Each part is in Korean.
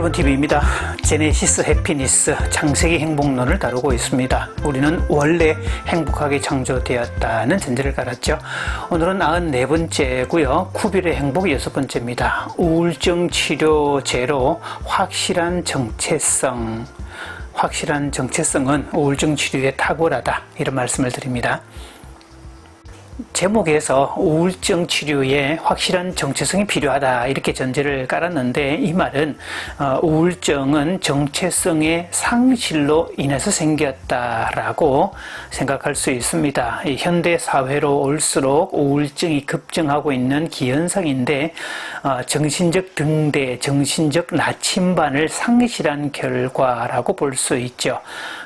파란리본 TV입니다. 제네시스 해피니스 창세기 행복론을 다루고 있습니다. 우리는 원래 행복하게 창조되었다는 전제를 깔았죠. 오늘은 94번째고요. 쿠빌의 행복 여섯 번째입니다. 우울증 치료제로 확실한 정체성. 확실한 정체성은 우울증 치료에 탁월하다. 이런 말씀을 드립니다. 제목에서 우울증 치료에 확실한 정체성이 필요하다 이렇게 전제를 깔았는데 이 말은 어, 우울증은 정체성의 상실로 인해서 생겼다라고 생각할 수 있습니다. 현대 사회로 올수록 우울증이 급증하고 있는 기현상인데 어, 정신적 등대, 정신적 나침반을 상실한 결과라고 볼 수 있죠.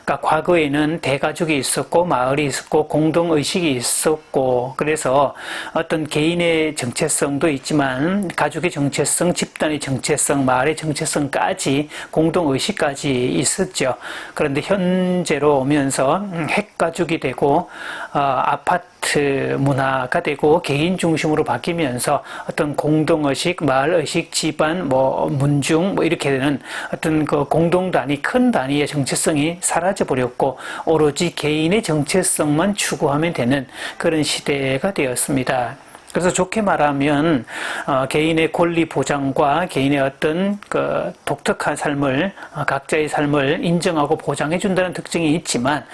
그러니까 과거에는 대가족이 있었고 마을이 있었고 공동 의식이 있었고 그래서 어떤 개인의 정체성도 있지만 가족의 정체성, 집단의 정체성, 마을의 정체성까지 공동 의식까지 있었죠. 그런데 현재로 오면서 핵가족이 되고 어, 아파트 문화가 되고 개인 중심으로 바뀌면서 어떤 공동 의식, 마을 의식, 집안, 뭐 문중 뭐 이렇게 되는 어떤 그 공동 단위, 큰 단위의 정체성이 사라져 버렸고 오로지 개인의 정체성만 추구하면 되는 그런 시대 가 되었습니다. 그래서 좋게 말하면 어, 개인의 권리 보장과 개인의 어떤 그 독특한 삶을 어, 각자의 삶을 인정하고 보장해 준다는 특징이 있지만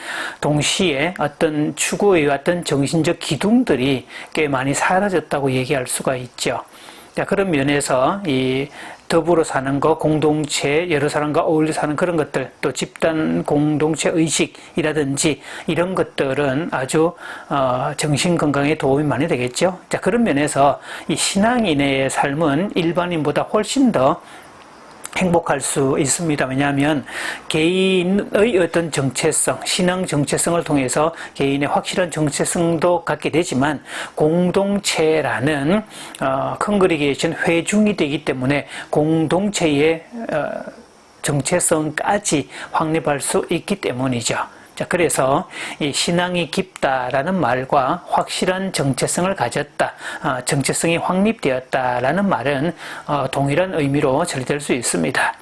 동시에 어떤 추구해 왔던 정신적 기둥들이 꽤 많이 사라졌다고 얘기할 수가 있죠. 자, 그런 면에서 이 더불어 사는 것, 공동체, 여러 사람과 어울려 사는 그런 것들, 또 집단 공동체 의식이라든지 이런 것들은 아주 어, 정신 건강에 도움이 많이 되겠죠. 자, 그런 면에서 이 신앙인의 삶은 일반인보다 훨씬 더 행복할 수 있습니다. 왜냐하면 개인의 어떤 정체성, 신앙 정체성을 통해서 개인의 확실한 정체성도 갖게 되지만 공동체라는 어, 큰 그리 계신 회중이 되기 때문에 공동체의 어, 정체성까지 확립할 수 있기 때문이죠. 자, 그래서 이 신앙이 깊다라는 말과 확실한 정체성을 가졌다, 어, 정체성이 확립되었다라는 말은 어, 동일한 의미로 처리될 수 있습니다.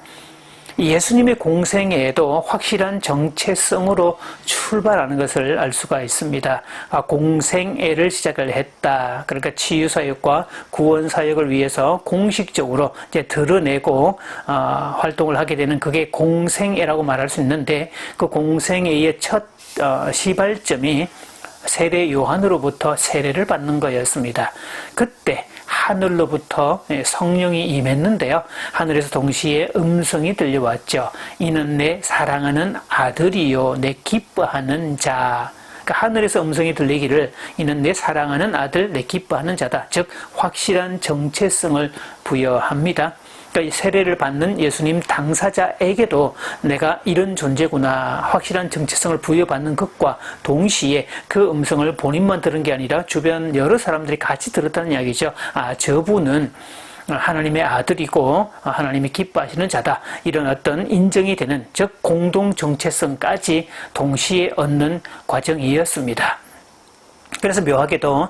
예수님의 공생애에도 확실한 정체성으로 출발하는 것을 알 수가 있습니다. 아, 공생애를 시작을 했다. 그러니까 치유사역과 구원사역을 위해서 공식적으로 이제 드러내고 어, 활동을 하게 되는 그게 공생애라고 말할 수 있는데 그 공생애의 첫 어, 시발점이 세례 요한으로부터 세례를 받는 거였습니다. 그때 하늘로부터 성령이 임했는데요. 하늘에서 동시에 음성이 들려왔죠. 이는 내 사랑하는 아들이요, 내 기뻐하는 자. 그러니까 하늘에서 음성이 들리기를 이는 내 사랑하는 아들, 내 기뻐하는 자다. 즉 확실한 정체성을 부여합니다. 그러니까 세례를 받는 예수님 당사자에게도 내가 이런 존재구나 확실한 정체성을 부여받는 것과 동시에 그 음성을 본인만 들은 게 아니라 주변 여러 사람들이 같이 들었다는 이야기죠. 아, 저분은 하나님의 아들이고 하나님이 기뻐하시는 자다. 이런 어떤 인정이 되는 즉 공동 정체성까지 동시에 얻는 과정이었습니다. 그래서 묘하게도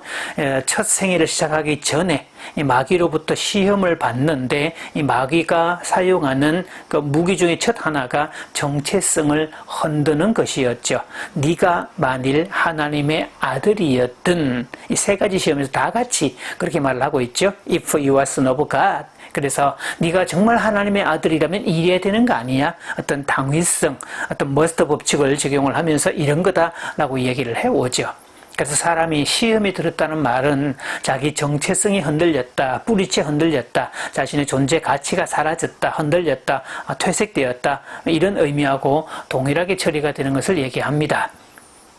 첫 생일을 시작하기 전에 마귀로부터 시험을 받는데 이 마귀가 사용하는 그 무기 중에 첫 하나가 정체성을 흔드는 것이었죠. 네가 만일 하나님의 아들이었던 이세 가지 시험에서 다 같이 그렇게 말을 하고 있죠. If you are son of God. 그래서 네가 정말 하나님의 아들이라면 이래야 되는 거 아니야? 어떤 당위성, 어떤 머스터 법칙을 적용을 하면서 이런 거다라고 얘기를 해오죠. 그래서 사람이 시험이 들었다는 말은 자기 정체성이 흔들렸다, 뿌리채 흔들렸다, 자신의 존재 가치가 사라졌다, 흔들렸다, 아, 퇴색되었다, 이런 의미하고 동일하게 처리가 되는 것을 얘기합니다.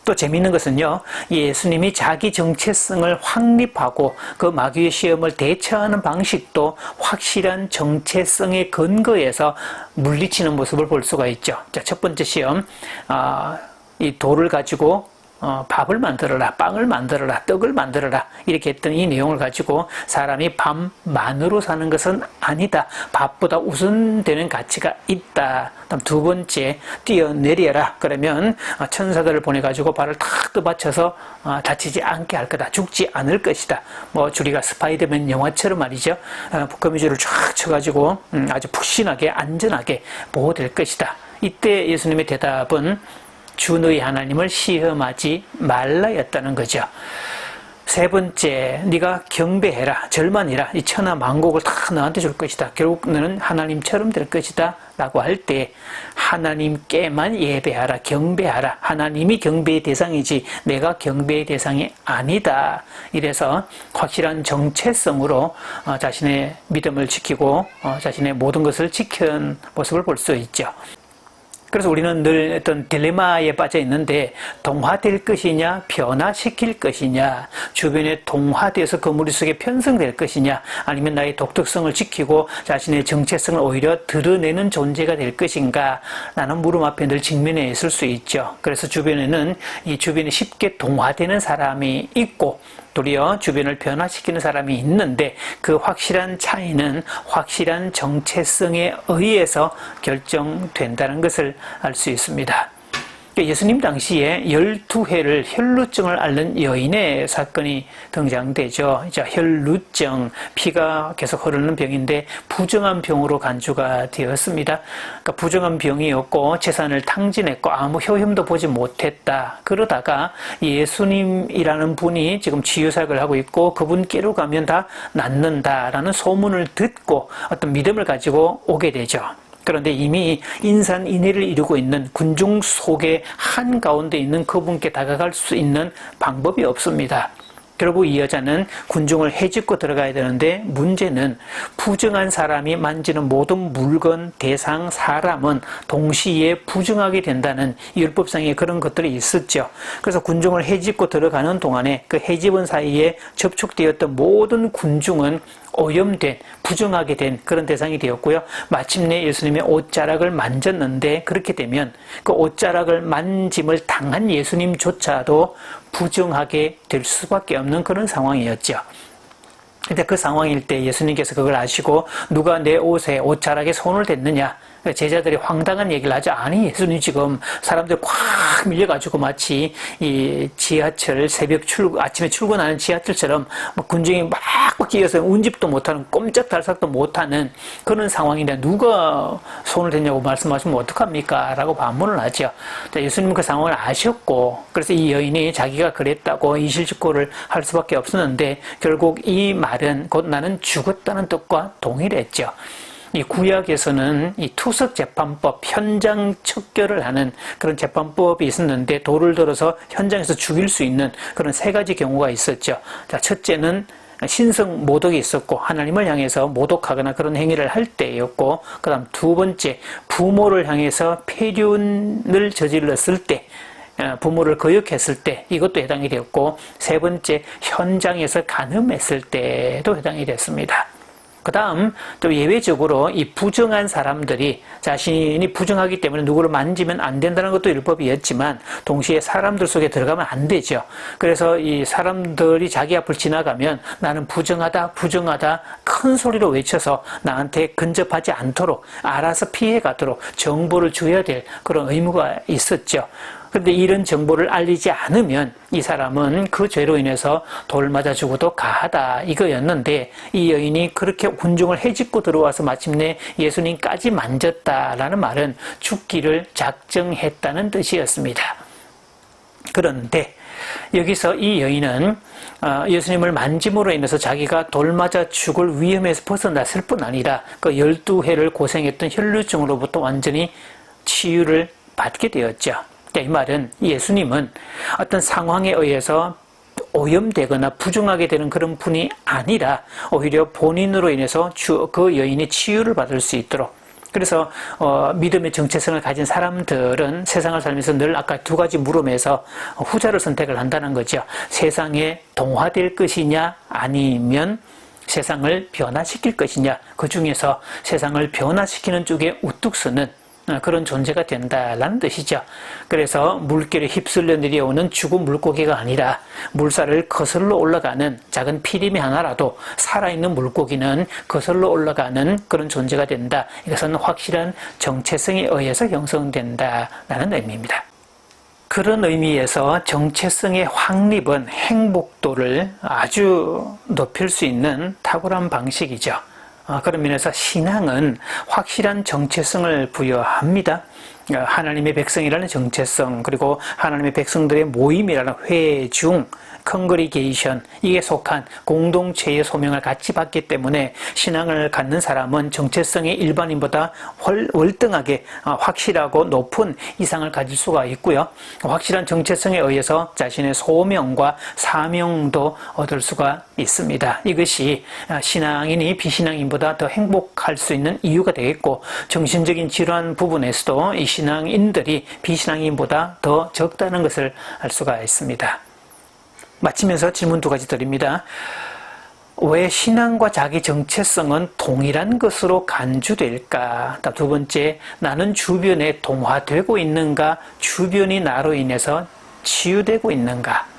또 재미있는 것은요, 예수님이 자기 정체성을 확립하고 그 마귀의 시험을 대처하는 방식도 확실한 정체성의 근거에서 물리치는 모습을 볼 수가 있죠. 자, 첫 번째 시험, 아, 이 돌을 가지고 어, 밥을 만들어라, 빵을 만들어라, 떡을 만들어라 이렇게 했던 이 내용을 가지고 사람이 밥만으로 사는 것은 아니다. 밥보다 우선되는 가치가 있다. 그다음 두 번째 뛰어내려라. 그러면 어, 천사들을 보내 가지고 발을 탁 떠받쳐서 어, 다치지 않게 할 거다. 죽지 않을 것이다. 뭐 주리가 스파이더맨 영화처럼 말이죠. 어, 거미줄을 쫙 쳐 가지고 음, 아주 푹신하게 안전하게 보호될 것이다. 이때 예수님의 대답은 주 너희 하나님을 시험하지 말라였다는 거죠. 세 번째, 네가 경배해라, 절만해라, 이 천하 만국을 다 너한테 줄 것이다. 결국 너는 하나님처럼 될 것이다. 라고 할 때 하나님께만 예배하라, 경배하라. 하나님이 경배의 대상이지 내가 경배의 대상이 아니다. 이래서 확실한 정체성으로 어, 자신의 믿음을 지키고 어, 자신의 모든 것을 지킨 모습을 볼 수 있죠. 그래서 우리는 늘 어떤 딜레마에 빠져 있는데 동화될 것이냐 변화시킬 것이냐 주변에 동화돼서 그 머릿속에 편성될 것이냐 아니면 나의 독특성을 지키고 자신의 정체성을 오히려 드러내는 존재가 될 것인가 라는 물음 앞에 늘 직면해 있을 수 있죠. 그래서 주변에는 이 주변에 쉽게 동화되는 사람이 있고 도리어 주변을 변화시키는 사람이 있는데 그 확실한 차이는 확실한 정체성에 의해서 결정된다는 것을 알 수 있습니다. 예수님 당시에 12회를 혈루증을 앓는 여인의 사건이 등장되죠. 자, 혈루증, 피가 계속 흐르는 병인데 부정한 병으로 간주가 되었습니다. 그러니까 부정한 병이었고 재산을 탕진했고 아무 효험도 보지 못했다. 그러다가 예수님이라는 분이 지금 치유사역을 하고 있고 그분께로 가면 다 낫는다라는 소문을 듣고 어떤 믿음을 가지고 오게 되죠. 그런데 이미 인산인해를 이루고 있는 군중 속에 한가운데 있는 그분께 다가갈 수 있는 방법이 없습니다. 결국 이 여자는 군중을 해집고 들어가야 되는데 문제는 부정한 사람이 만지는 모든 물건, 대상, 사람은 동시에 부정하게 된다는 율법상의 그런 것들이 있었죠. 그래서 군중을 해집고 들어가는 동안에 그 해집은 사이에 접촉되었던 모든 군중은 오염된, 부정하게 된 그런 대상이 되었고요. 마침내 예수님의 옷자락을 만졌는데 그렇게 되면 그 옷자락을 만짐을 당한 예수님조차도 부정하게 될 수밖에 없는 그런 상황이었죠. 근데 그 상황일 때 예수님께서 그걸 아시고 누가 내 옷에 옷자락에 손을 댔느냐 제자들이 황당한 얘기를 하죠. 아니, 예수님 지금 사람들 꽉 밀려가지고 마치 이 지하철 새벽 출 아침에 출근하는 지하철처럼 막 군중이 막 끼어서 운집도 못하는 꼼짝달싹도 못하는 그런 상황인데 누가 손을 댔냐고 말씀하시면 어떡합니까? 라고 반문을 하죠. 예수님은 그 상황을 아셨고 그래서 이 여인이 자기가 그랬다고 이실직고를 할 수밖에 없었는데 결국 이 말은 곧 나는 죽었다는 뜻과 동일했죠. 이 구약에서는 이 투석 재판법, 현장 척결을 하는 그런 재판법이 있었는데 돌을 들어서 현장에서 죽일 수 있는 그런 세 가지 경우가 있었죠. 자, 첫째는 신성 모독이 있었고 하나님을 향해서 모독하거나 그런 행위를 할 때였고 그다음 두 번째 부모를 향해서 폐륜을 저질렀을 때 어, 부모를 거역했을 때 이것도 해당이 되었고 세 번째 현장에서 간음했을 때도 해당이 됐습니다. 그 다음 또 예외적으로 이 부정한 사람들이 자신이 부정하기 때문에 누구를 만지면 안 된다는 것도 율법이었지만 동시에 사람들 속에 들어가면 안 되죠. 그래서 이 사람들이 자기 앞을 지나가면 나는 부정하다 부정하다 큰 소리로 외쳐서 나한테 근접하지 않도록 알아서 피해 가도록 정보를 줘야 될 그런 의무가 있었죠. 그런데 이런 정보를 알리지 않으면 이 사람은 그 죄로 인해서 돌 맞아 죽어도 가하다 이거였는데 이 여인이 그렇게 군중을 해집고 들어와서 마침내 예수님까지 만졌다라는 말은 죽기를 작정했다는 뜻이었습니다. 그런데 여기서 이 여인은 어, 예수님을 만짐으로 인해서 자기가 돌 맞아 죽을 위험에서 벗어났을 뿐 아니라 그 12회를 고생했던 혈류증으로부터 완전히 치유를 받게 되었죠. 이 말은 예수님은 어떤 상황에 의해서 오염되거나 부정하게 되는 그런 분이 아니라 오히려 본인으로 인해서 그 여인이 치유를 받을 수 있도록 그래서 어, 믿음의 정체성을 가진 사람들은 세상을 살면서 늘 아까 두 가지 물음에서 후자를 선택을 한다는 거죠. 세상에 동화될 것이냐 아니면 세상을 변화시킬 것이냐 그 중에서 세상을 변화시키는 쪽에 우뚝 서는 어, 그런 존재가 된다라는 뜻이죠. 그래서 물결에 휩쓸려 내려오는 죽은 물고기가 아니라 물살을 거슬러 올라가는 작은 피림이 하나라도 살아있는 물고기는 거슬러 올라가는 그런 존재가 된다. 이것은 확실한 정체성에 의해서 형성된다라는 의미입니다. 그런 의미에서 정체성의 확립은 행복도를 아주 높일 수 있는 탁월한 방식이죠. 어, 그런 면에서 신앙은 확실한 정체성을 부여합니다. 어, 하나님의 백성이라는 정체성, 그리고 하나님의 백성들의 모임이라는 회중, 컨그리게이션, 이게 속한 공동체의 소명을 같이 받기 때문에 신앙을 갖는 사람은 정체성이 일반인보다 월, 월등하게 어, 확실하고 높은 이상을 가질 수가 있고요. 확실한 정체성에 의해서 자신의 소명과 사명도 얻을 수가 있습니다. 이것이 어, 신앙인이 비신앙인보다 더 행복할 수 있는 이유가 되겠고 정신적인 질환 부분에서도 이 신앙인들이 비신앙인보다 더 적다는 것을 알 수가 있습니다. 마치면서 질문 두 가지 드립니다. 왜 신앙과 자기 정체성은 동일한 것으로 간주될까? 두 번째, 나는 주변에 동화되고 있는가? 주변이 나로 인해서 치유되고 있는가?